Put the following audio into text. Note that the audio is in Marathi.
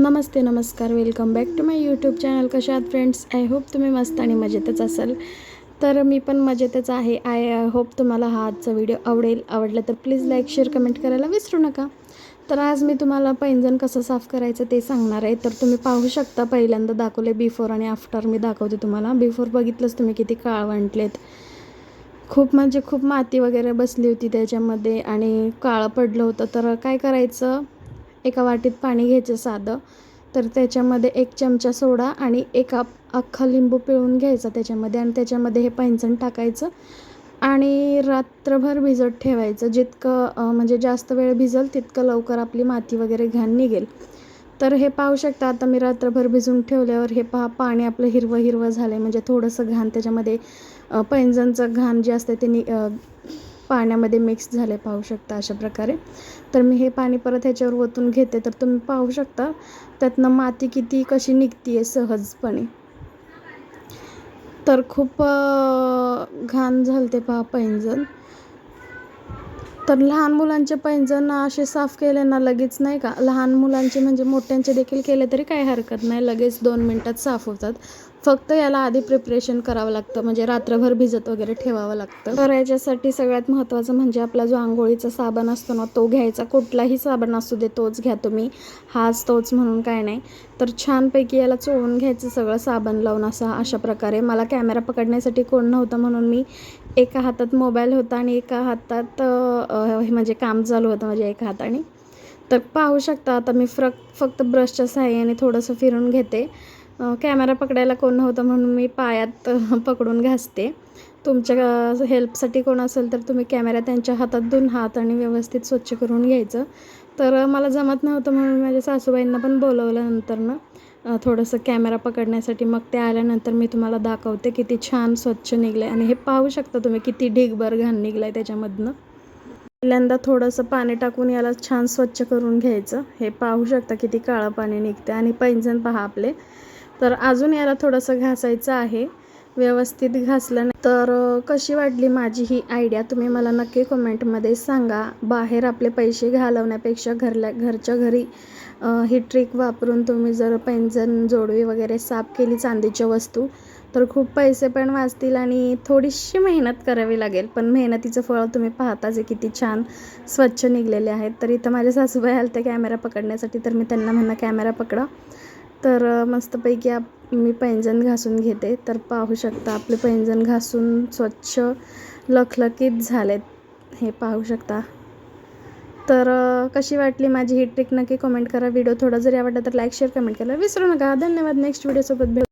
नमस्ते नमस्कार. Welcome back to my YouTube channel कशा आहात फ्रेंड्स आय होप तुम्ही मस्त आणि मजेतच असाल. तर मी पण मजेतच आहे. आय होप uh, तुम्हाला हा आजचा व्हिडिओ आवडेल. आवडला तर प्लीज लाईक शेअर कमेंट करायला विसरू नका. तर आज मी तुम्हाला पैंजण कसं साफ करायचं ते सांगणार आहे. तर तुम्ही पाहू शकता पहिल्यांदा दाखवले बिफोर आणि आफ्टर मी दाखवते तुम्हाला. बिफोर बघितलंच तुम्ही किती काळवंटलेत खूप म्हणजे खूप माती वगैरे बसली होती त्याच्यामध्ये आणि काळं पडलं होतं. तर काय करायचं? एका वाटीत पाणी घ्यायचं साधं. तर त्याच्यामध्ये एक चमचा सोडा आणि एक अख्खा लिंबू पिळून घ्यायचा त्याच्यामध्ये आणि त्याच्यामध्ये हे पैंजण टाकायचं. आणि रात्रभर भिजत ठेवायचं. जितकं म्हणजे जास्त वेळ भिजल तितकं लवकर आपली माती वगैरे घाण निघेल. तर हे पाहू शकता आता मी रात्रभर भिजून ठेवल्यावर हे पहा पाणी आपलं हिरवं हिरवं झालं आहे म्हणजे थोडंसं घाण त्याच्यामध्ये पैंजणचं घाण जे असते ते नि पाण्यामध्ये मिक्स झाले पाहू शकता अशा प्रकारे. तर मी हे पाणी परत ह्याच्यावर ओतून घेते. तर तुम्ही पाहू शकता त्यातनं माती किती कशी निघती आहे सहजपणे. तर खूप घाण झालं ते पहा पैंजण. तर लहान मुलांचे पैंजण असे साफ केले ना लगेच नाही का? लहान मुलांचे म्हणजे मोठ्यांचे देखील केले तरी काही हरकत नाही. लगेच दोन मिनटात साफ होतात. फक्त याला आधी प्रिपरेशन करावं लागतं म्हणजे रात्रभर भिजत वगैरे ठेवावं लागतं. तर याच्यासाठी सगळ्यात महत्त्वाचं म्हणजे आपला जो आंघोळीचा साबण असतो ना तो घ्यायचा. कुठलाही साबण असू दे तोच घ्या तुम्ही. हाच तोच म्हणून काय नाही. तर छानपैकी याला चोळून घ्यायचं सगळं साबण लावून असा अशा प्रकारे. मला कॅमेरा पकडण्यासाठी कोण नव्हतं म्हणून मी एका हातात मोबाईल होता आणि एका हातात म्हणजे काम चालू होतं माझ्या एका हाताने. तर पाहू शकता आता मी फ्रक फक्त ब्रशच्या सहाय्याने थोडंसं फिरून घेते. कॅमेरा पकडायला कोण नव्हतं म्हणून मी पायात पकडून घासते. तुमच्या हेल्पसाठी कोण असेल तर तुम्ही कॅमेरा त्यांच्या हातात दोन हात आणि व्यवस्थित स्वच्छ करून घ्यायचं. तर मला जमत नव्हतं म्हणून माझ्या सासूबाईंना पण बोलवल्यानंतरनं थोडंसं कॅमेरा पकडण्यासाठी मग ते आल्यानंतर मी तुम्हाला दाखवते किती छान स्वच्छ निघलं आणि हे पाहू शकता तुम्ही किती ढिगभर घाण निघलं आहे त्याच्यामधनं. पहिल्यांदा थोडंसं पाणी टाकून याला छान स्वच्छ करून घ्यायचं. हे पाहू शकता किती काळं पाणी निघते आणि पैंजण पहा आपले. तर अजून याला थोडंसं घासायचं आहे. व्यवस्थित घासलं नाही. तर कशी वाटली माझी ही आयडिया तुम्ही मला नक्की कमेंटमध्ये सांगा. बाहेर आपले पैसे घालवण्यापेक्षा घरल्या घरच्या घरी ही ट्रिक वापरून तुम्ही जर पैंजण जोडवी वगैरे साफ केली चांदीच्या वस्तू तर खूप पैसे पण वाचतील आणि थोडीशी मेहनत करावी लागेल. पण मेहनतीचं फळ तुम्ही पाहता जे किती छान स्वच्छ निघलेले आहेत. तर इथं माझ्या सासूबाई आलते कॅमेरा पकडण्यासाठी तर मी त्यांना म्हणणं कॅमेरा पकडा. तर मस्तपैकी आप मी पैंजण घासून घेते. तर पाहू शकता आपले पैंजण घासून स्वच्छ लखलखीत झालेत. हे पाहू शकता. तर कशी वाटली माझी ही ट्रिक? नक्की कमेंट करा. व्हिडिओ थोडा जरी आवडला तर लाईक शेअर कमेंट करा विसरू नका. धन्यवाद. नेक्स्ट व्हिडिओसोबत भेट.